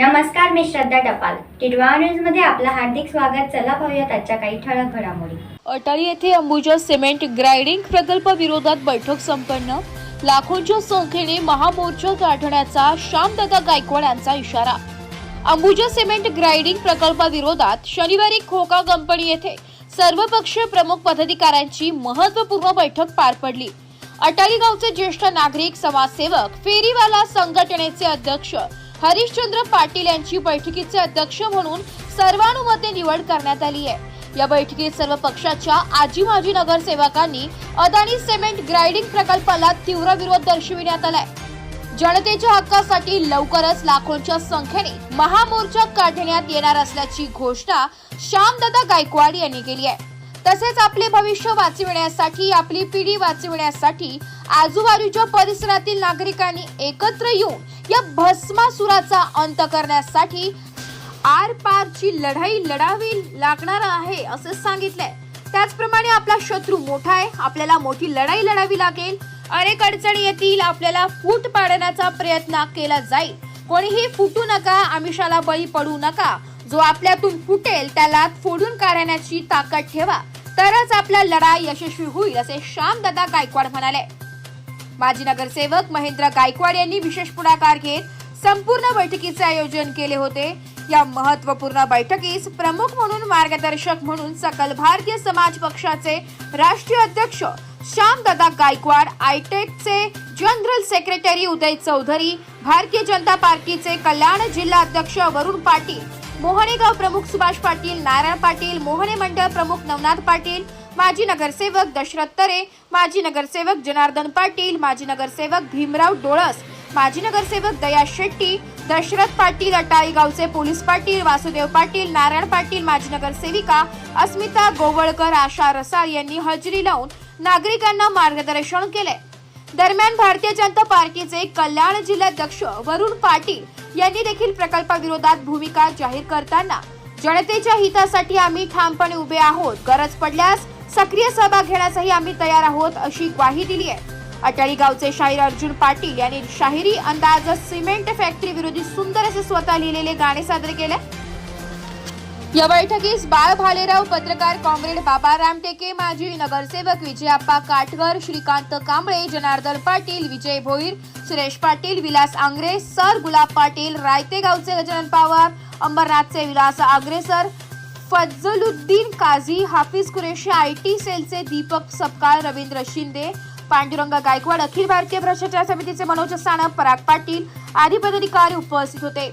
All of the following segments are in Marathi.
नमस्कार मी श्रद्धा टपाल. टिडवा न्यूजमध्ये आपलं हार्दिक स्वागत. चला पाहूयात आजच्या काही ठळक घडामोडी. अटारी येथे अंबुजा सिमेंट ग्राइडिंग प्रकल्प विरोधात बैठक संपन्न. लाखोंच्या संख्येने महामोर्चा गाठण्याचा श्यामदादा गायकवाड यांचा इशारा. अंबुजा सिमेंट ग्राइडिंग प्रकल्पाविरोधात शनिवारी खोका कंपनी येथे सर्वपक्षीय प्रमुख पदाधिकाऱ्यांची महत्त्वपूर्ण बैठक पार पडली. अटारी गावचे ज्येष्ठ नागरिक समाजसेवक फेरीवाला संघटनेचे अध्यक्ष हरिश्चंद्र पाटील यांची बैठकीचे अध्यक्ष म्हणून सर्वानुमते निवड करण्यात आली आहे. या बैठकीत सर्व पक्षाच्या आजी माजी नगरसेवकांनी अदानी सिमेंट ग्राइडिंग प्रकल्पाला तीव्र विरोध दर्शविण्यात आलाय. जनतेच्या हक्कासाठी लवकरच लाखोंच्या संख्येने महामोर्चा काढण्यात येणार असल्याची घोषणा श्यामदादा गायकवाड यांनी केली आहे. तसेच आपले भविष्य वाचविण्यासाठी आपली पिढी वाचविण्यासाठी आजूबाजूच्या परिसरातील नागरिकांनी एकत्र येऊन या भस्मासुराचा अंत करण्यासाठी आर पारची लढाई लढावी लागणार आहे असे सांगितलंय. त्याचप्रमाणे आपला शत्रू मोठा आहे आपल्याला मोठी लढाई लढावी लागेल. अनेक अडचणी येतील आपल्याला फूट पाडण्याचा प्रयत्न केला जाईल. कोणीही फुटू नका आमिषाला बळी पडू नका. जो आपल्यातून फुटेल त्याला फोडून काढण्याची ताकद ठेवा. तरच आपला लढाई यशस्वी होईल असे श्यामदादा गायकवाड म्हणाले. माजी नगरसेवक महेंद्र गायकवाड यांनी विशेष पुढाकार घेत संपूर्ण बैठकीचे आयोजन केले होते. या महत्त्वपूर्ण बैठकीस प्रमुख म्हणून मार्गदर्शक म्हणून सकल भारतीय समाज पक्षाचे राष्ट्रीय अध्यक्ष श्यामदादा गायकवाड आयटेकचे जनरल सेक्रेटरी उदय चौधरी भारतीय जनता पार्टीचे कल्याण जिल्हा अध्यक्ष वरुण पाटील मोहनेगाव प्रमुख सुभाष पाटील नारायण पाटील मोहने मंडळ प्रमुख नवनाथ पाटील माजी नगरसेवक दशरथ तरे माजी नगरसेवक जनार्दन पाटील माजी नगरसेवक भीमराव डोळस माजी नगरसेवक दया शेट्टी दशरथ पाटील अटाळी गावचे पोलीस पाटील वासुदेव पाटील नारायण पाटील माजी नगरसेविका अस्मिता गोवळकर आशा रसाळ यांनी हजेरी लावून नागरिकांना मार्गदर्शन केले. दरम्यान भारतीय जनता पार्टीचे कल्याण जिल्हाध्यक्ष वरुण पाटील यांनी देखील प्रकल्पाविरोधात भूमिका जाहीर करताना जनतेच्या हितासाठी आम्ही ठामपणे उभे आहोत. गरज पडल्यास सक्रिय सहभाग घेण्यासही आम्ही तयार आहोत अशी ग्वाही दिली आहे. अटाळी गावचे शाहीर अर्जुन पाटील यांनी शाहिरी अंदाज सिमेंट फॅक्टरी विरोधी सुंदर असे स्वतः लिहिलेले गाणे सादर केले. या बैठकीस बाळ भालेराव पत्रकार कॉम्रेड बाबा रामटेके माजी नगरसेवक विजयाप्पा काटकर श्रीकांत कांबळे जनार्दन पाटील विजय भोईर सुरेश पाटील विलास आंग्रे सर गुलाब पाटील रायते गावचे Gajanan Pawar अंबरनाथचे Vilas Angre sir Fazluddin Kazi Hafiz Qureshi I T सेलचे दीपक सपकाळ रवींद्र शिंदे पांडुरंग गायकवाड अखिल भारतीय भ्रष्टाचार समितीचे मनोज सानप पराग पाटील आदी पदाधिकारी उपस्थित होते.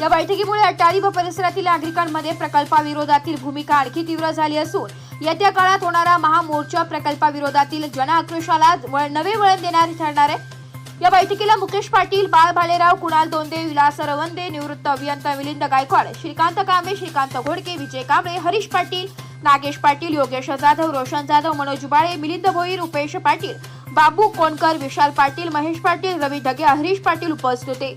या बैठकीमुळे अटारी व परिसरातील नागरिकांमध्ये प्रकल्पाविरोधातील भूमिका आणखी तीव्र झाली असून येत्या काळात होणारा महामोर्चा प्रकल्पाविरोधातील जनआक्रोशाला वळ- नवे वळण देणारे ठरणार आहे. या बैठकीला मुकेश पाटील बाळ भालेराव कुणाल दोंदे विलास रवंदे निवृत्त अभियंता मिलिंद गायकवाड श्रीकांत कांबे श्रीकांत घोडके विजय कांबळे हरीश पाटील नागेश पाटील योगेश जाधव रोशन जाधव मनोज बाळे मिलिंद भोईर रुपेश पाटील बाबू कोणकर विशाल पाटील महेश पाटील रवी ढगे हरीश पाटील उपस्थित होते.